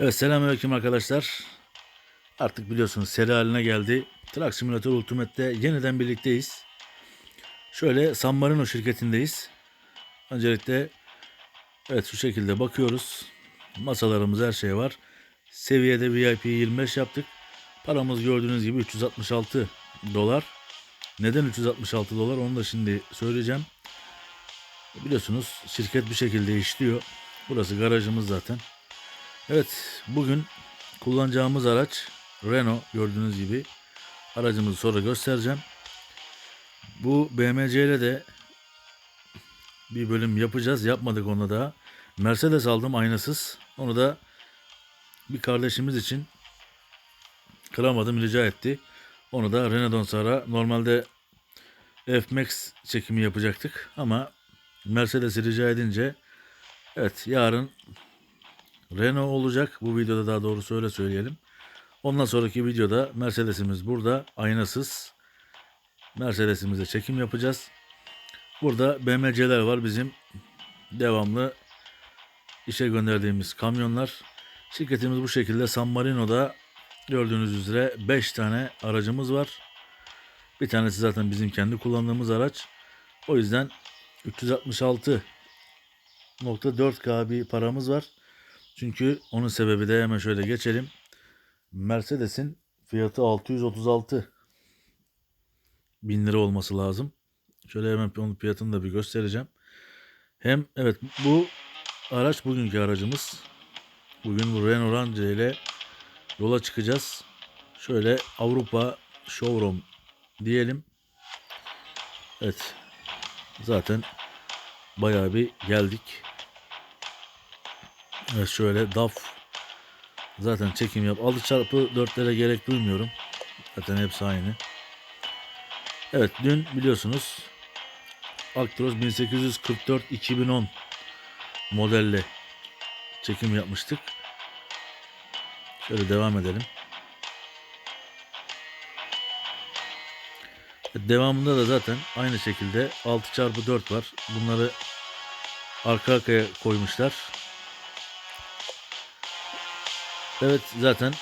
Evet selamünaleyküm arkadaşlar. Artık biliyorsunuz seri haline geldi. Truck Simulator Ultimate'te yeniden birlikteyiz. Şöyle San Marino şirketindeyiz. Öncelikle evet şu şekilde bakıyoruz. Masalarımız her şey var. Seviyede VIP 25 yaptık. Paramız gördüğünüz gibi 366 dolar. Neden 366 dolar onu da şimdi söyleyeceğim. Biliyorsunuz şirket bir şekilde işliyor. Burası garajımız zaten. Evet, bugün kullanacağımız araç Renault gördüğünüz gibi. Aracımızı sonra göstereceğim. Bu BMC ile de bir bölüm yapacağız. Yapmadık onu daha. Mercedes aldım aynasız. Onu da bir kardeşimiz için kıramadım rica etti. Onu da Renault'dan sonra normalde F-Max çekimi yapacaktık ama Mercedes'i rica edince evet yarın Renault olacak. Bu videoda daha doğrusu öyle söyleyelim. Ondan sonraki videoda Mercedes'imiz burada aynasız. Mercedes'imize çekim yapacağız. Burada BMC'ler var bizim devamlı işe gönderdiğimiz kamyonlar. Şirketimiz bu şekilde San Marino'da gördüğünüz üzere 5 tane aracımız var. Bir tanesi zaten bizim kendi kullandığımız araç. O yüzden 366.4K bir paramız var. Çünkü onun sebebi de hemen şöyle geçelim. Mercedes'in fiyatı 636 bin lira olması lazım. Şöyle hemen onun fiyatını da bir göstereceğim. Hem evet bu araç bugünkü aracımız. Bugün bu Renault Ranger ile yola çıkacağız. Şöyle Avrupa Showroom diyelim. Evet. Zaten bayağı bir geldik. Evet şöyle DAF zaten çekim yap. 6 çarpı 4'lere gerek duymuyorum. Zaten hepsi aynı. Evet dün biliyorsunuz Actros 1844 2010 modelle çekim yapmıştık. Şöyle devam edelim. Devamında da zaten aynı şekilde 6 çarpı 4 var. Bunları arka arkaya koymuşlar. Evet zaten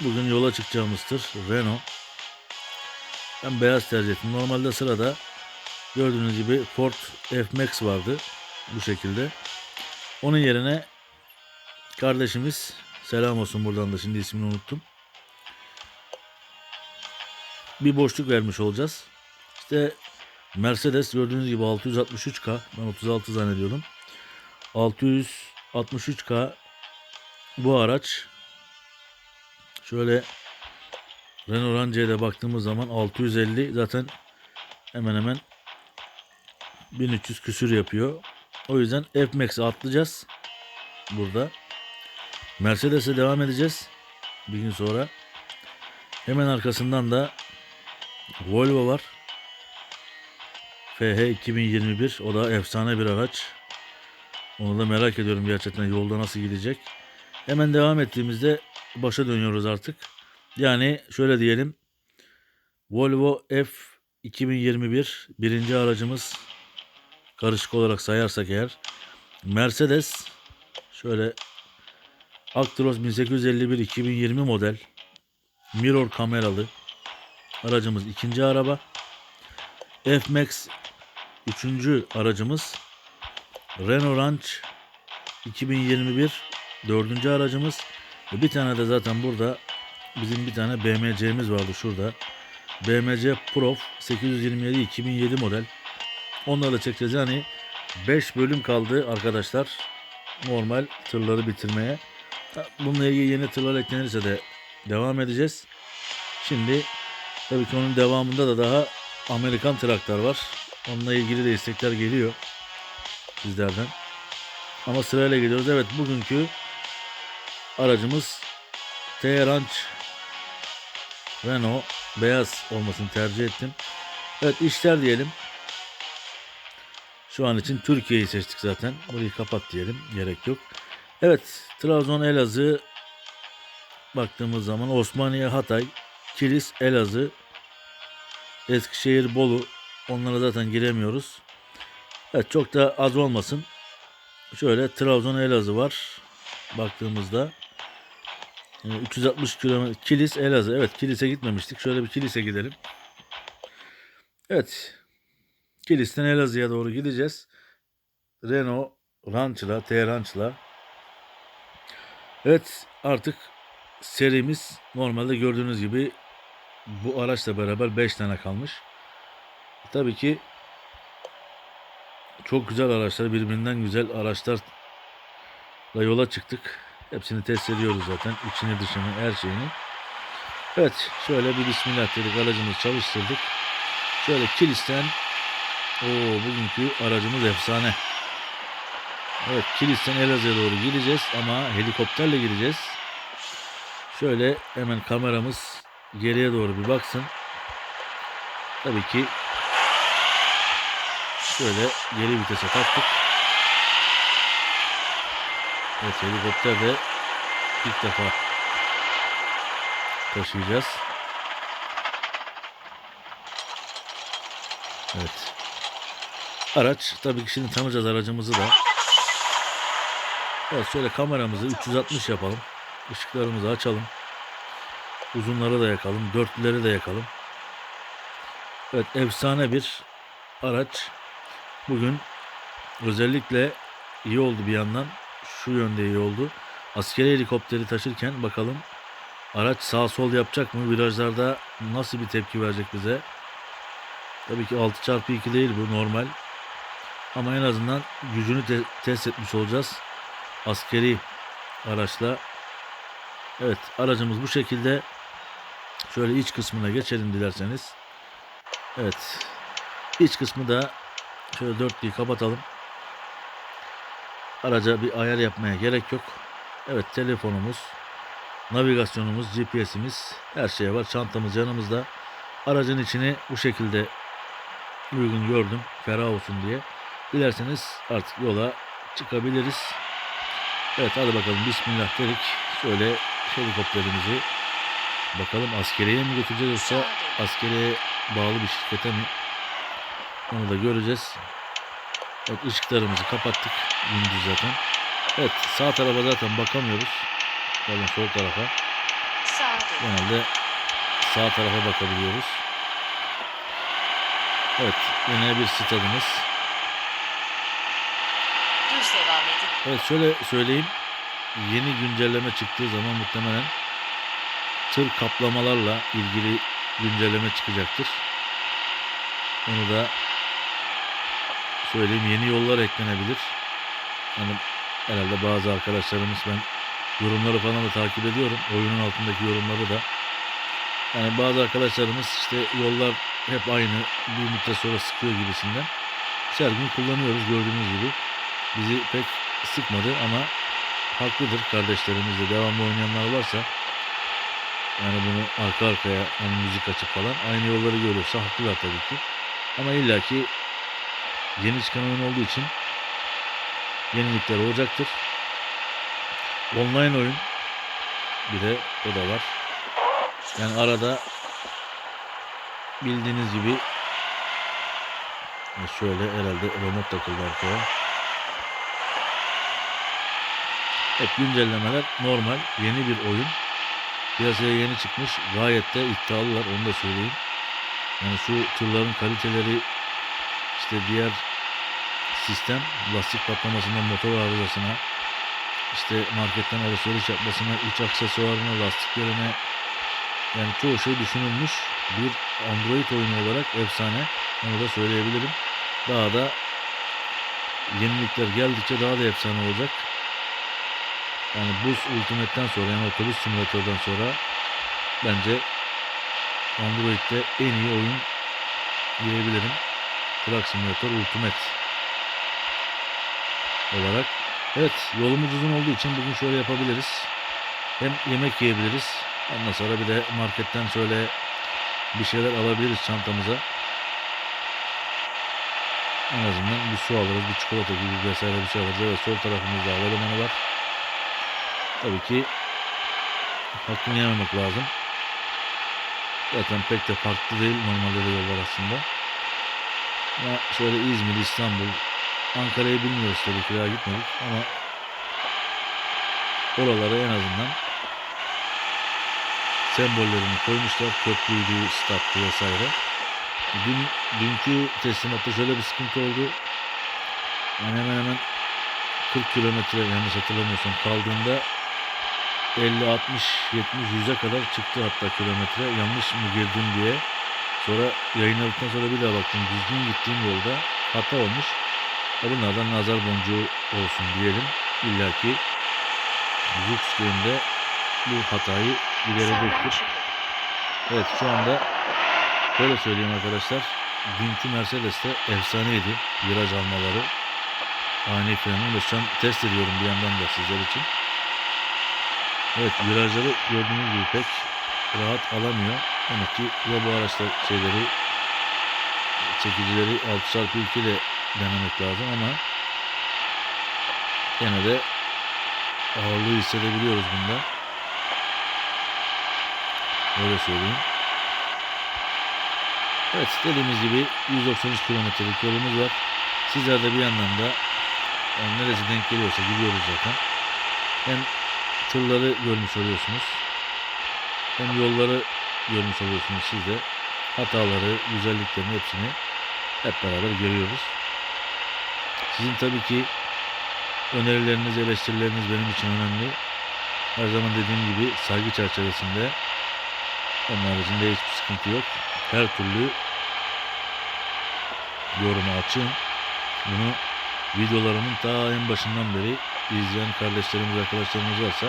bugün yola çıkacağımız tır Renault. Ben beyaz tercih ettim. Normalde sırada gördüğünüz gibi Ford F-Max vardı. Bu şekilde. Onun yerine kardeşimiz selam olsun buradan da şimdi ismini unuttum. Bir boşluk vermiş olacağız. İşte Mercedes gördüğünüz gibi 663K. Ben 36 zannediyordum. 663K bu araç Şöyle Renault Ranger'e de baktığımız zaman 650 zaten hemen hemen 1300 küsür yapıyor. O yüzden F-Max'e atlayacağız. Burada. Mercedes'e devam edeceğiz. Bir gün sonra. Hemen arkasından da Volvo var. FH 2021. O da efsane bir araç. Onu da merak ediyorum gerçekten yolda nasıl gidecek. Hemen devam ettiğimizde başa dönüyoruz artık. Yani şöyle diyelim. Volvo F 2021 birinci aracımız karışık olarak sayarsak eğer. Mercedes şöyle Actros 1851 2020 model mirror kameralı aracımız ikinci araba. F-Max üçüncü aracımız. Renault Ranch 2021 dördüncü aracımız. Ve bir tane de zaten burada bizim bir tane BMC'miz vardı şurada. BMC Prof 827 2007 model. Onları da çekeceğiz. Yani 5 bölüm kaldı arkadaşlar. Normal tırları bitirmeye. Bununla ilgili yeni tırlar eklenirse de devam edeceğiz. Şimdi tabii ki onun devamında da daha Amerikan traktör var. Onunla ilgili de istekler geliyor sizlerden. Ama sırayla gidiyoruz. Evet bugünkü aracımız T-Ranch Renault beyaz olmasını tercih ettim. Evet işler diyelim. Şu an için Türkiye'yi seçtik zaten. Burayı kapat diyelim. Gerek yok. Evet Trabzon Elazığ baktığımız zaman Osmaniye Hatay Kilis Elazığ Eskişehir Bolu onlara zaten giremiyoruz. Evet çok da az olmasın. Şöyle Trabzon Elazığ var baktığımızda. Ee, 360 kilometre Kilis Elazığ. Evet Kilis'e gitmemiştik. Şöyle bir Kilis'e gidelim. Evet. Kilis'ten Elazığ'a doğru gideceğiz. Renault Ranch'la, T Ranch'la. Evet artık serimiz normalde gördüğünüz gibi bu araçla beraber 5 tane kalmış. Tabii ki çok güzel araçlar, birbirinden güzel araçlarla yola çıktık. Hepsini test ediyoruz zaten. İçini dışını her şeyini. Evet şöyle bir bismillah dedik aracımızı çalıştırdık. Şöyle kilisten o bugünkü aracımız efsane. Evet kilisten Elazığ'a doğru gideceğiz ama helikopterle gideceğiz. Şöyle hemen kameramız geriye doğru bir baksın. Tabii ki şöyle geri vitese taktık. Evet helikopter de ilk defa taşıyacağız. Evet. Araç tabii ki şimdi tanıyacağız aracımızı da. Evet şöyle kameramızı 360 yapalım. Işıklarımızı açalım. Uzunları da yakalım. Dörtlüleri de yakalım. Evet efsane bir araç. Bugün özellikle iyi oldu bir yandan. Şu yönde iyi oldu. Askeri helikopteri taşırken bakalım araç sağ sol yapacak mı? Virajlarda nasıl bir tepki verecek bize? Tabii ki 6x2 değil bu normal. Ama en azından gücünü te- test etmiş olacağız. Askeri araçla. Evet aracımız bu şekilde. Şöyle iç kısmına geçelim dilerseniz. Evet. İç kısmı da şöyle dörtlüyü kapatalım. Araca bir ayar yapmaya gerek yok. Evet telefonumuz, navigasyonumuz, GPS'imiz her şey var. Çantamız yanımızda. Aracın içini bu şekilde uygun gördüm. Ferah olsun diye. Dilerseniz artık yola çıkabiliriz. Evet hadi bakalım bismillah dedik. Şöyle helikopterimizi bakalım askeriye mi götüreceğiz yoksa askeriye bağlı bir şirkete mi? Onu da göreceğiz. Evet ışıklarımızı kapattık. Gündüz zaten. Evet sağ tarafa zaten bakamıyoruz. Pardon sol tarafa. Genelde sağ tarafa bakabiliyoruz. Evet yine bir stadımız. Evet şöyle söyleyeyim. Yeni güncelleme çıktığı zaman muhtemelen tır kaplamalarla ilgili güncelleme çıkacaktır. Onu da söyleyeyim yeni yollar eklenebilir. Hani herhalde bazı arkadaşlarımız ben yorumları falan da takip ediyorum. Oyunun altındaki yorumları da. Yani bazı arkadaşlarımız işte yollar hep aynı bir müddet sonra sıkıyor gibisinden. Biz her gün kullanıyoruz gördüğünüz gibi. Bizi pek sıkmadı ama haklıdır kardeşlerimiz de devamlı oynayanlar varsa yani bunu arka arkaya hani müzik açıp falan aynı yolları görüyorsa haklılar tabii ki. Ama illaki yeni çıkan oyun olduğu için yenilikler olacaktır. Online oyun bir de o da var. Yani arada bildiğiniz gibi e, şöyle herhalde remote takıldı arkaya. Evet güncellemeler normal yeni bir oyun. Piyasaya yeni çıkmış. Gayet de iddialılar onu da söyleyeyim. Yani şu tırların kaliteleri işte diğer sistem lastik patlamasından motor arızasına işte marketten alışveriş yapmasına iç aksesuarına lastiklerine yani çoğu şey düşünülmüş bir Android oyunu olarak efsane onu da söyleyebilirim. Daha da yenilikler geldikçe daha da efsane olacak. Yani Bus Ultimate'den sonra yani otobüs simülatörden sonra bence Android'de en iyi oyun diyebilirim. Truck Simulator Ultimate olarak. Evet yolumuz uzun olduğu için bugün şöyle yapabiliriz. Hem yemek yiyebiliriz. Ondan sonra bir de marketten şöyle bir şeyler alabiliriz çantamıza. En azından bir su alırız, bir çikolata gibi vesaire bir şey alırız. Evet sol tarafımızda havalimanı var. Tabii ki hakkını yememek lazım. Zaten pek de farklı değil normalde de yollar aslında. Ama şöyle İzmir, İstanbul, Ankara'yı bilmiyoruz tabii ki daha gitmedik ama oraları en azından sembollerini koymuşlar. Köprüydü, stattı vesaire. Dün, dünkü teslimatta şöyle bir sıkıntı oldu. Yani hemen hemen 40 kilometre yanlış hatırlamıyorsam kaldığında 50, 60, 70, 100'e kadar çıktı hatta kilometre. Yanlış mı girdim diye. Sonra yayınladıktan sonra bir daha baktım. Düzgün gittiğim yolda hata olmuş. E bunlardan nazar boncuğu olsun diyelim. İlla ki Game'de bu hatayı giderecektir. Evet şu anda şöyle söyleyeyim arkadaşlar. Dünkü Mercedes'te efsaneydi viraj almaları. Ani freni ve test ediyorum bir yandan da sizler için. Evet virajları gördüğünüz gibi pek rahat alamıyor. Demek ki ya bu araçta şeyleri çekicileri 6x2 ile denemek lazım ama gene de ağırlığı hissedebiliyoruz bunda. Öyle söyleyeyim. Evet dediğimiz gibi 193 kilometrelik yolumuz var. Sizler de bir yandan da yani neresi denk geliyorsa gidiyoruz zaten. Hem tırları görmüş oluyorsunuz. Hem yolları görmüş oluyorsunuz siz de. Hataları, güzelliklerini hepsini hep beraber görüyoruz. Sizin tabii ki önerileriniz, eleştirileriniz benim için önemli. Her zaman dediğim gibi saygı çerçevesinde onun haricinde hiçbir sıkıntı yok. Her türlü yoruma açığım. Bunu videolarımın ta en başından beri izleyen kardeşlerimiz, arkadaşlarımız varsa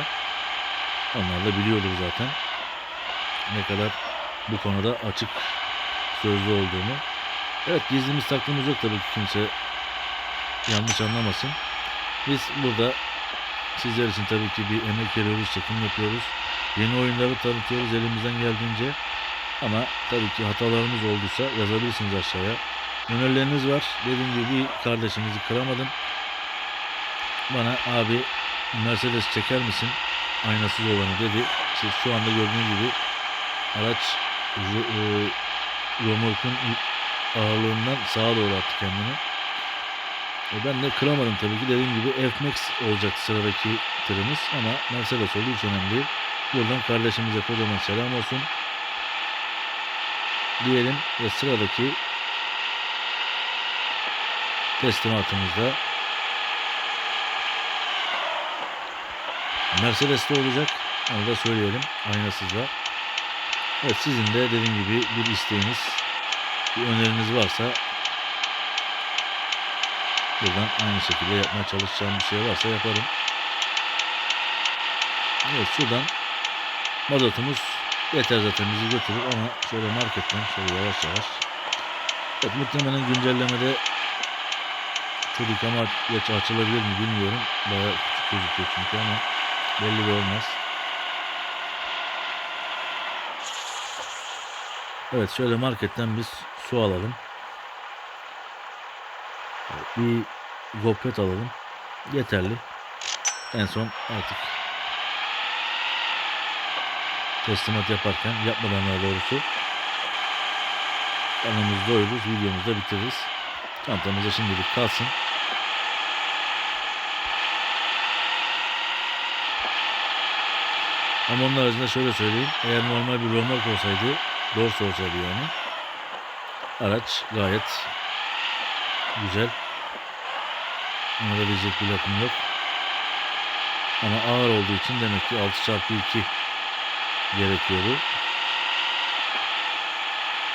onlar da biliyordur zaten. Ne kadar bu konuda açık sözlü olduğumu. Evet gizlimiz saklımız yok tabii ki kimse yanlış anlamasın. Biz burada sizler için tabii ki bir emek veriyoruz, çekim yapıyoruz. Yeni oyunları tanıtıyoruz elimizden geldiğince. Ama tabii ki hatalarımız olduysa yazabilirsiniz aşağıya. Önerileriniz var. Dediğim gibi bir kardeşimizi kıramadım. Bana abi Mercedes çeker misin? Aynasız olanı dedi. İşte şu anda gördüğünüz gibi araç e, romorkun ağırlığından sağa doğru attı kendini. E ben de kıramadım tabii ki. Dediğim gibi F-Max olacaktı sıradaki tırımız ama Mercedes olduğu hiç önemli değil. Buradan kardeşimize kocaman selam olsun. Diyelim ve sıradaki teslimatımızda Mercedes'te olacak. Onu da söyleyelim. Aynasızla. Evet sizin de dediğim gibi bir isteğiniz, bir öneriniz varsa buradan aynı şekilde yapmaya çalışacağım bir şey varsa yaparım. Evet şuradan mazotumuz yeter zaten bizi götürür ama şöyle marketten şöyle yavaş yavaş. Evet muhtemelen güncellemede çocuk ama geç açılabilir mi bilmiyorum. Bayağı küçük gözüküyor çünkü ama belli de olmaz. Evet şöyle marketten biz su alalım. Bir gofret alalım. Yeterli. En son artık teslimat yaparken yapmadan daha doğrusu kanalımızı doyururuz. Videomuzu da bitiririz. Çantamıza şimdilik kalsın. Ama onun haricinde şöyle söyleyeyim. Eğer normal bir romork olsaydı, dorse olsaydı yani. Araç gayet güzel. Ona da diyecek bir lafım yok. Ama ağır olduğu için demek ki 6x2 gerekiyordu.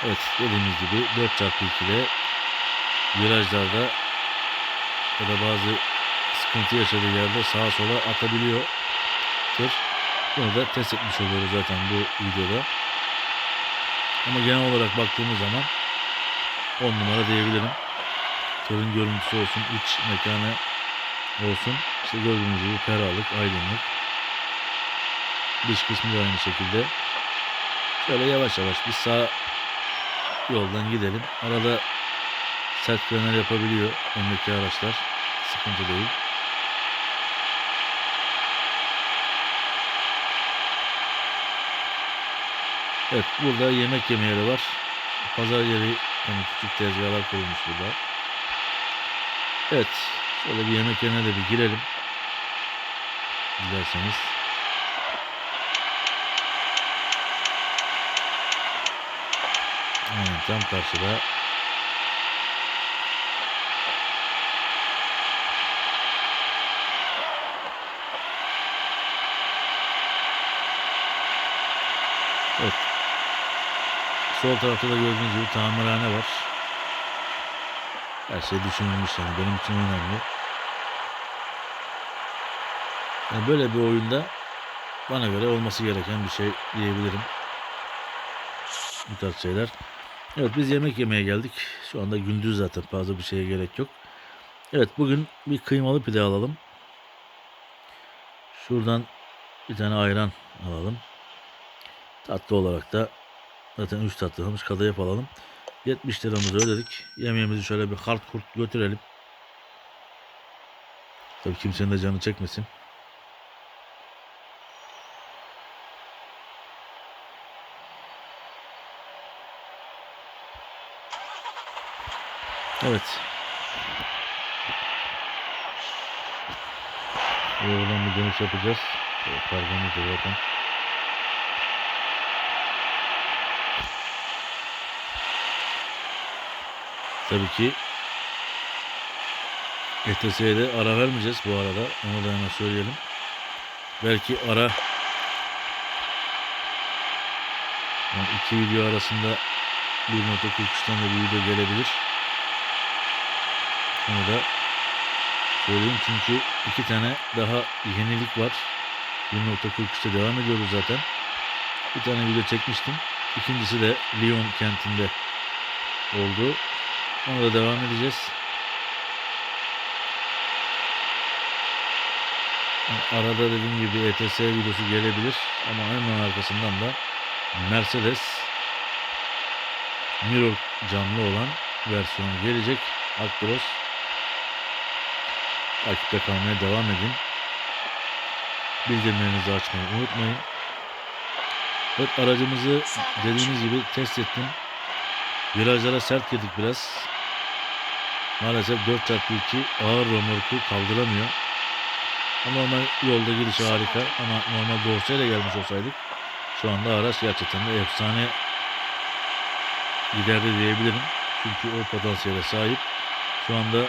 Evet dediğimiz gibi 4x2 ile virajlarda ya da bazı sıkıntı yaşadığı yerde sağa sola atabiliyor. Bunu da test etmiş oluyoruz zaten bu videoda. Ama genel olarak baktığımız zaman 10 numara diyebilirim. Tırın görüntüsü olsun, iç mekanı olsun. İşte gördüğünüz gibi ferahlık, aydınlık. Dış kısmı da aynı şekilde. Şöyle yavaş yavaş bir sağ yoldan gidelim. Arada sert frenler yapabiliyor öndeki araçlar. Sıkıntı değil. Evet burada yemek yeme yeri var. Pazar yeri yani küçük tezgahlar kurulmuş burada. Evet şöyle bir yemek yerine de bir girelim. Dilerseniz. Aynen tam karşıda. Evet. Sol tarafta da gördüğünüz gibi tamirhane var. Her şey düşünülmüş yani benim için önemli. Yani böyle bir oyunda bana göre olması gereken bir şey diyebilirim. Bu tarz şeyler. Evet biz yemek yemeye geldik. Şu anda gündüz zaten fazla bir şeye gerek yok. Evet bugün bir kıymalı pide alalım. Şuradan bir tane ayran alalım. Tatlı olarak da zaten 3 tatlı almış kadayıf alalım. 70 liramızı ödedik. Yemeğimizi şöyle bir hard kurt götürelim. Tabii kimsenin de canı çekmesin. Evet. Oradan bir dönüş yapacağız. Kargomuz da zaten. Tabii ki ETS'ye de ara vermeyeceğiz bu arada. Onu da hemen söyleyelim. Belki ara yani iki video arasında 1.43'ten de bir video gelebilir. Onu da söyleyeyim çünkü iki tane daha yenilik var. 1.43'te devam ediyoruz zaten. Bir tane video çekmiştim. İkincisi de Lyon kentinde oldu. Ona da devam edeceğiz. Arada dediğim gibi ETS videosu gelebilir ama hemen arkasından da Mercedes Mirror camlı olan versiyonu gelecek. Actros takipte kalmaya devam edin. Bildirimlerinizi açmayı unutmayın. Evet aracımızı dediğimiz gibi test ettim. Virajlara sert girdik biraz. Maalesef 4x2 ağır römorku kaldıramıyor. Ama normal yolda gidiş harika ama normal dorsayla gelmiş olsaydık şu anda araç gerçekten de efsane giderdi diyebilirim. Çünkü o potansiyele sahip. Şu anda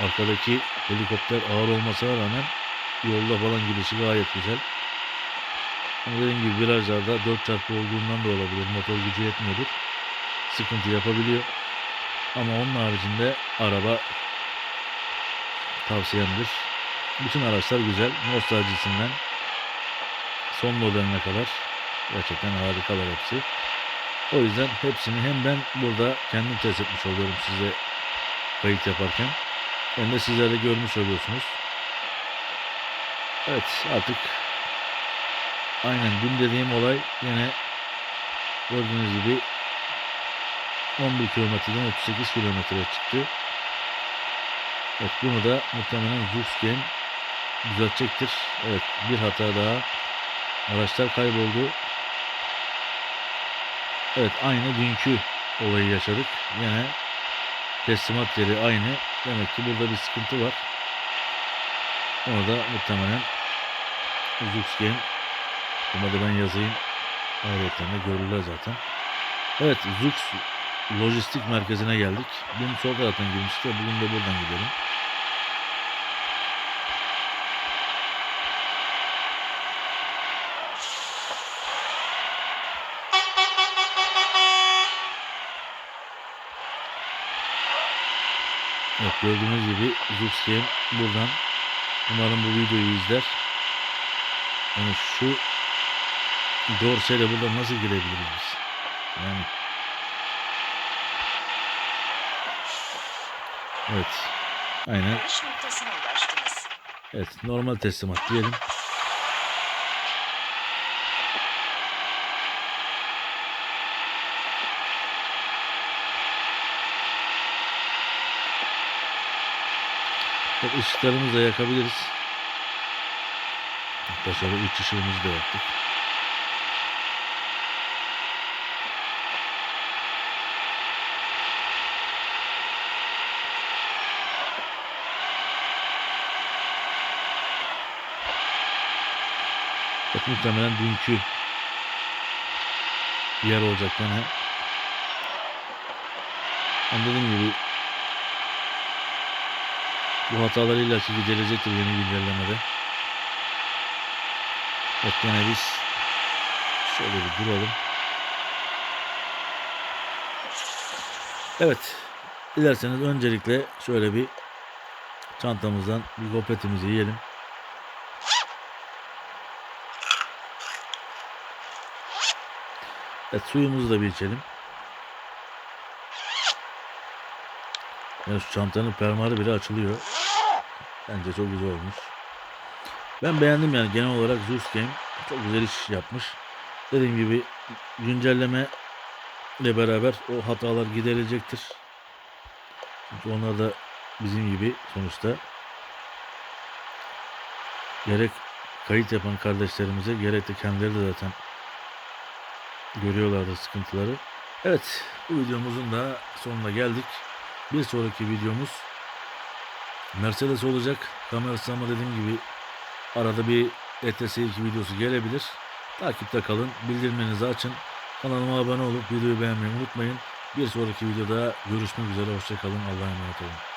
arkadaki helikopter ağır olmasına rağmen yolda falan gidişi gayet güzel. Ama dediğim gibi virajlarda 4 çarpı olduğundan da olabilir. Motor gücü yetmiyordur. Sıkıntı yapabiliyor. Ama onun haricinde araba tavsiyemdir. Bütün araçlar güzel. Nostaljisinden son modeline kadar gerçekten harikalar hepsi. O yüzden hepsini hem ben burada kendim test etmiş oluyorum size kayıt yaparken. Hem de sizler de görmüş oluyorsunuz. Evet artık aynen dün dediğim olay yine gördüğünüz gibi 11 kilometreden 38 kilometreye çıktı. Evet bunu da muhtemelen Zux Game düzeltecektir. Evet bir hata daha. Araçlar kayboldu. Evet aynı dünkü olayı yaşadık. Yine teslimat yeri aynı. Demek ki burada bir sıkıntı var. Onu da muhtemelen Zux Game Bunu da ben yazayım. Ayrıca de görürler zaten. Evet Zux lojistik merkezine geldik. Dün sol taraftan girmiştik. Bugün de buradan gidelim. Evet gördüğünüz gibi Zuxgame buradan umarım bu videoyu izler. Yani şu dorseyle buradan nasıl girebiliriz? Yani Evet. Aynen. Varış noktasına ulaştınız. Evet. Normal teslimat diyelim. Evet, ışıklarımızı da yakabiliriz. Şöyle üç ışığımızı da yaktık. Evet, muhtemelen dünkü yer olacak gene. Ama dediğim gibi bu hatalar illaki giderecektir yeni güncellemede. Evet gene biz şöyle bir duralım. Evet. Dilerseniz öncelikle şöyle bir çantamızdan bir gofretimizi yiyelim. Evet suyumuzu da bir içelim. Yani şu çantanın fermuarı bile açılıyor. Bence çok güzel olmuş. Ben beğendim yani genel olarak Zeus Game çok güzel iş yapmış. Dediğim gibi güncelleme ile beraber o hatalar giderilecektir. Çünkü onlar da bizim gibi sonuçta gerek kayıt yapan kardeşlerimize gerek de kendileri de zaten görüyorlardı sıkıntıları. Evet bu videomuzun da sonuna geldik. Bir sonraki videomuz Mercedes olacak. Kamerası ama dediğim gibi arada bir ETS 2 videosu gelebilir. Takipte kalın. Bildirimlerinizi açın. Kanalıma abone olup videoyu beğenmeyi unutmayın. Bir sonraki videoda görüşmek üzere. Hoşçakalın. Allah'a emanet olun.